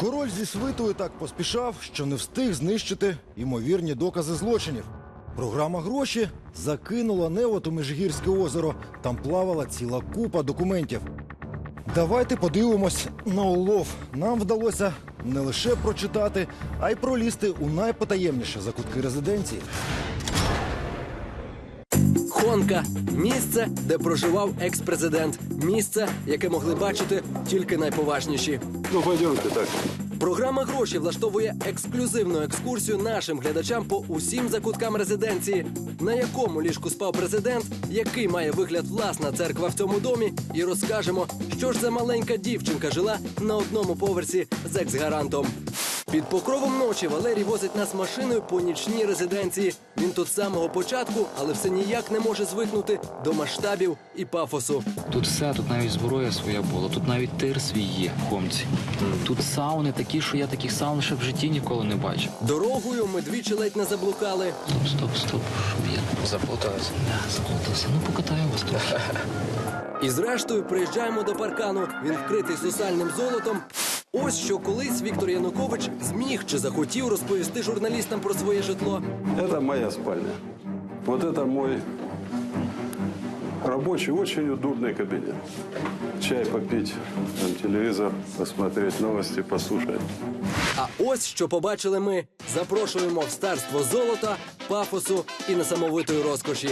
Король зі свитою так поспішав, що не встиг знищити ймовірні докази злочинів. Програма гроші закинула невод у Межигірське озеро. Там плавала ціла купа документів. Давайте подивимось на улов. Нам вдалося не лише прочитати, а й пролізти у найпотаємніші закутки резиденції. Хонка місце, де проживав екс-президент. Місце, яке могли бачити тільки найповажніші. Ну, пойдемте так. Програма гроші влаштовує ексклюзивну екскурсію нашим глядачам по усім закуткам резиденції, на якому ліжку спав президент, який має вигляд власна церква в цьому домі, і розкажемо, що ж за маленька дівчинка жила на одному поверсі з екс-гарантом. Під покровом ночі Валерій возить нас машиною по нічній резиденції. Він тут з самого початку, але все ніяк не може звикнути до масштабів і пафосу. Тут все, тут навіть зброя своя була, тут навіть тир свій є в хомці. Тут сауни такі, що я таких саун ще в житті ніколи не бачив. Дорогою ми двічі ледь не заблукали. Стоп, стоп, стоп. Щоб я заплутався. Да, заплутався. Ну покатаю вас трохи. І зрештою приїжджаємо до паркану. Він вкритий сусальним золотом. Ось що колись Віктор Янукович зміг чи захотів розповісти журналістам про своє житло. Это моя спальня. Вот это мой рабочий, очень удобный кабинет. Чай попить, там, телевизор посмотреть, новости послушать. А ось що побачили ми. Запрошуємо в старство золота, пафосу і несамовитої розкоші.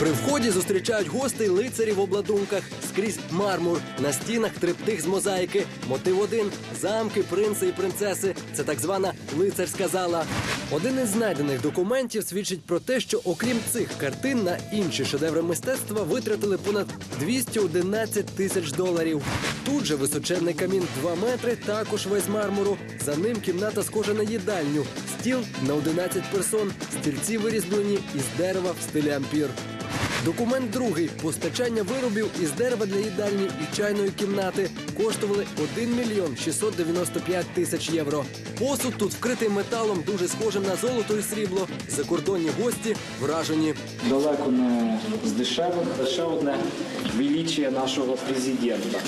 При вході зустрічають гостей лицарі в обладунках, скрізь мармур, на стінах триптих з мозаїки, мотив один замки, принци і принцеси. Це так звана лицарська зала. Один із знайдених документів свідчить про те, що окрім цих картин на інші шедеври мистецтва витратили понад 211 тисяч доларів. Тут же височенний камін 2 метри, також весь мармуру. За ним кімната схожа на їдальню, стіл на 11 персон, стільці вирізблені із дерева в стилі ампір. Документ другий постачання виробів із дерева для їдальні і чайної кімнати коштували 1 мільйон 695 тисяч євро. Посуд тут вкритий металом, дуже схожим на золото і срібло. Закордонні гості вражені. далеко не з дешевих. Дешевне величие нашого президента.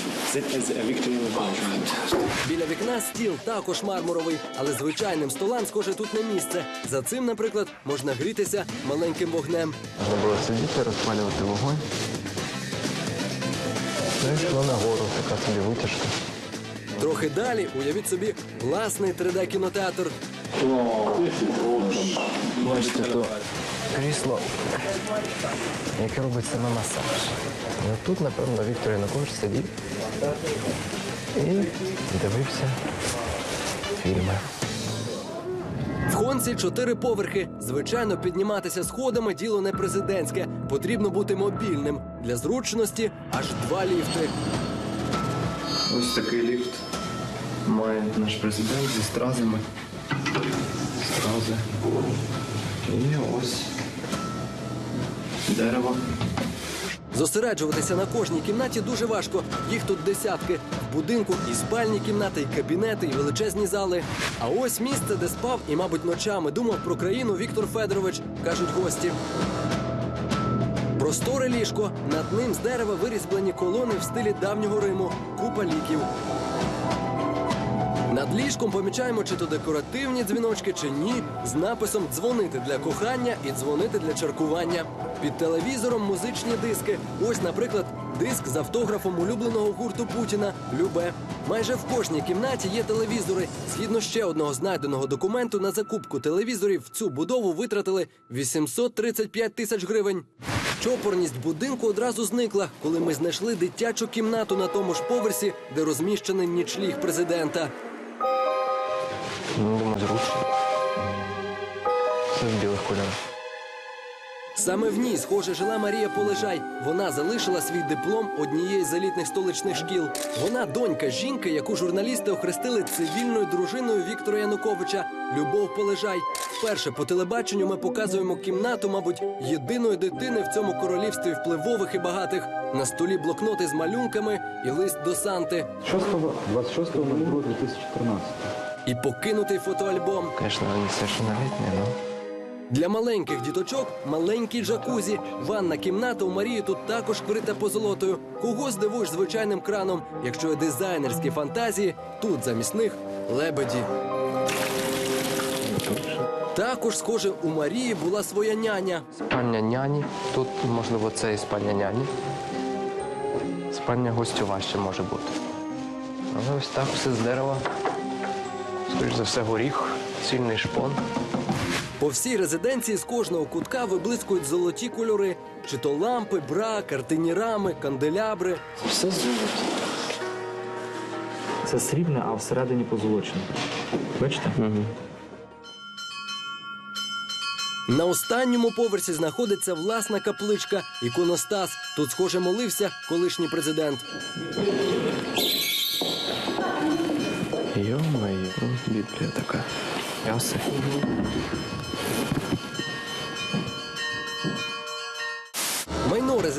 Біля вікна стіл також мармуровий, але звичайним столам, схоже, тут не місце. За цим, наприклад, можна грітися маленьким вогнем. Можна було сидіти, розпалювати вогонь. Ну і йшло нагору, така собі витяжка. Трохи далі уявіть собі власний 3D-кінотеатр. Бачите, то крісло, яке робить саме масаж. І тут, напевно, Віктор Янукович сидів і дивився фільми. В Хонці чотири поверхи. Звичайно, підніматися сходами діло не президентське. Потрібно бути мобільним. Для зручності аж два ліфти. Ось такий ліфт має наш президент зі стразами. Стрази. І ось дерево. Зосереджуватися на кожній кімнаті дуже важко. Їх тут десятки. В будинку і спальні кімнати, і кабінети, і величезні зали. А ось місце, де спав і, мабуть, ночами думав про країну Віктор Федорович, кажуть гості. Просторе ліжко. Над ним з дерева вирізблені колони в стилі давнього Риму. Купа ліків. Над ліжком помічаємо, чи то декоративні дзвіночки, чи ні, з написом Дзвонити для кохання і дзвонити для чаркування. Під телевізором музичні диски. Ось, наприклад, диск з автографом улюбленого гурту Путіна Любе. Майже в кожній кімнаті є телевізори. Згідно ще одного знайденого документу, на закупку телевізорів в цю будову витратили 835 тисяч гривень. Чопорність будинку одразу зникла, коли ми знайшли дитячу кімнату на тому ж поверсі, де розміщений нічліг президента. Ну, думаю, зручно. Все в білих кольорах. Саме в ній, схоже, жила Марія Полежай. Вона залишила свій диплом однієї з елітних столичних шкіл. Вона донька жінки, яку журналісти охрестили цивільною дружиною Віктора Януковича. Любов Полежай. Вперше по телебаченню ми показуємо кімнату, мабуть, єдиної дитини в цьому королівстві впливових і багатих. На столі блокноти з малюнками і лист до Санти. 26.02.2014. І покинутий фотоальбом. Звісно, вони совершеннолетні, але Для маленьких діточок маленький джакузі. Ванна кімната у Марії тут також вкрита позолотою. Кого здивуєш звичайним краном? Якщо є дизайнерські фантазії, тут замість них лебеді. Також, схоже, у Марії була своя няня. Спальня няні. Тут, можливо, це і спальня няні. Спальня гостьова ще може бути. Але ось так все з дерева. Скоріш за все, горіх, цільний шпон. По всій резиденції з кожного кутка виблискують золоті кольори: чи то лампи, бра, картинні рами, канделябри. Все золото. Це срібне, а всередині позолочене. Бачите? На останньому поверсі знаходиться власна капличка, іконостас. Тут, схоже, молився колишній президент. Біблія така. Яси.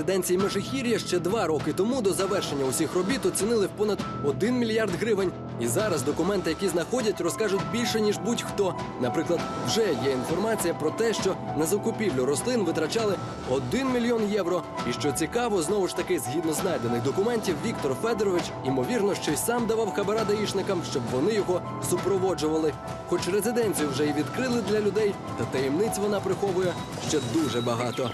Резиденції Межигір'я ще два роки тому до завершення усіх робіт оцінили в понад 1 мільярд гривень. І зараз документи, які знаходять, розкажуть більше ніж будь-хто. Наприклад, вже є інформація про те, що на закупівлю рослин витрачали 1 мільйон євро. І що цікаво, знову ж таки, згідно знайдених документів, Віктор Федорович ймовірно ще й сам давав хабара даїшникам, щоб вони його супроводжували. Хоч резиденцію вже й відкрили для людей, та таємниць вона приховує ще дуже багато.